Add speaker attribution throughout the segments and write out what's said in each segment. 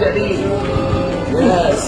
Speaker 1: Yes.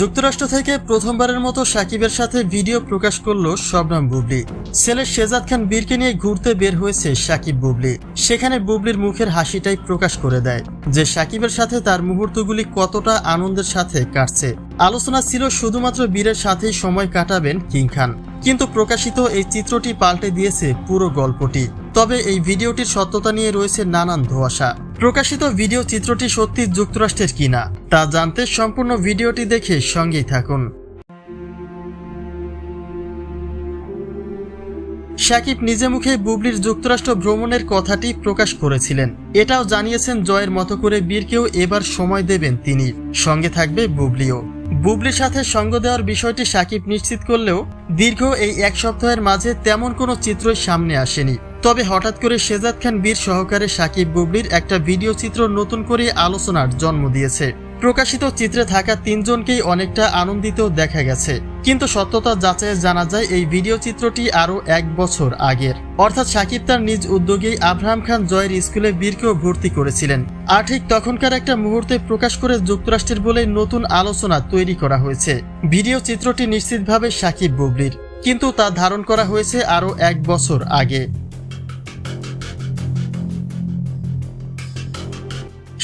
Speaker 2: যুক্তরাষ্ট্র থেকে প্রথমবারের মতো সাকিবের সাথে ভিডিও প্রকাশ করল শবনম বুবলি। ছেলে শেজাদ খান বীরকে নিয়ে ঘুরতে বের হয়েছে সাকিব বুবলি। সেখানে বুবলির মুখের হাসিটাই প্রকাশ করে দেয় যে সাকিবের সাথে তার মুহূর্তগুলি কতটা আনন্দের সাথে কাটছে। আলোচনা ছিল শুধুমাত্র বীরের সাথেই সময় কাটাবেন কিং খান। কিন্তু প্রকাশিত এই চিত্রটি পাল্টে দিয়েছে পুরো গল্পটি। তবে এই ভিডিওটির সত্যতা নিয়ে রয়েছে নানান ধোঁয়াশা। প্রকাশিত ভিডিও চিত্রটি সত্যি যুক্তরাষ্ট্রের কিনা, তা জানতে সম্পূর্ণ ভিডিওটি দেখে সঙ্গেই থাকুন। সাকিব নিজে মুখে বুবলির যুক্তরাষ্ট্র ভ্রমণের কথাটি প্রকাশ করেছিলেন। এটাও জানিয়েছেন জয়ের মতো করে বীরকেও এবার সময় দেবেন তিনি। সঙ্গে থাকবে বুবলিও। বুবলির সাথে সঙ্গ দেওয়ার বিষয়টি সাকিব নিশ্চিত করলেও দীর্ঘ এই এক সপ্তাহের মাঝে তেমন কোনো চিত্রই সামনে আসেনি। তবে হঠাৎ করে শেজাদ খান বীর সহকারে সাকিব বুবলির একটা ভিডিও চিত্র নতুন করে আলোচনার জন্ম দিয়েছে। প্রকাশিত চিত্রে থাকা তিনজনকেই অনেকটা আনন্দিত দেখা গেছে। কিন্তু সত্যতা যাচাইয়ে জানা যায়, এই ভিডিও চিত্রটি আরও এক বছর আগের। অর্থাৎ সাকিব তার নিজ উদ্যোগেই আব্রাহাম খান জয়ের স্কুলে বীরকেও ভর্তি করেছিলেন। আর ঠিক তখনকার একটা মুহূর্তে প্রকাশ করে যুক্তরাষ্ট্রের বলে নতুন আলোচনা তৈরি করা হয়েছে। ভিডিও চিত্রটি নিশ্চিতভাবে সাকিব বুবলির। কিন্তু তা ধারণ করা হয়েছে আরও এক বছর আগে।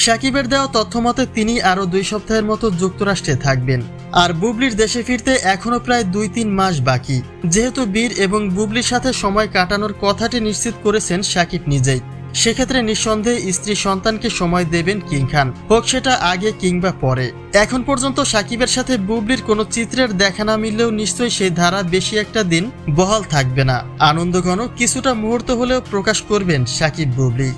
Speaker 2: সাকিবের দেওয়া তথ্যমতে তিনি আরও দুই সপ্তাহের মতো যুক্তরাষ্ট্রে থাকবেন। আর বুবলির দেশে ফিরতে এখনও প্রায় দুই তিন মাস বাকি। যেহেতু বীর এবং বুবলির সাথে সময় কাটানোর কথাটি নিশ্চিত করেছেন সাকিব নিজেই। সেক্ষেত্রে নিঃসন্দেহে স্ত্রী সন্তানকে সময় দেবেন কিং খান। হোক সেটা আগে কিংবা পরে। এখন পর্যন্ত সাকিবের সাথে বুবলির কোনো চিত্রের দেখা না মিললেও নিশ্চয়ই সেই ধারা বেশি একটা দিন বহাল থাকবে না। আনন্দঘন কিছুটা মুহূর্ত হলেও প্রকাশ করবেন সাকিব বুবলি।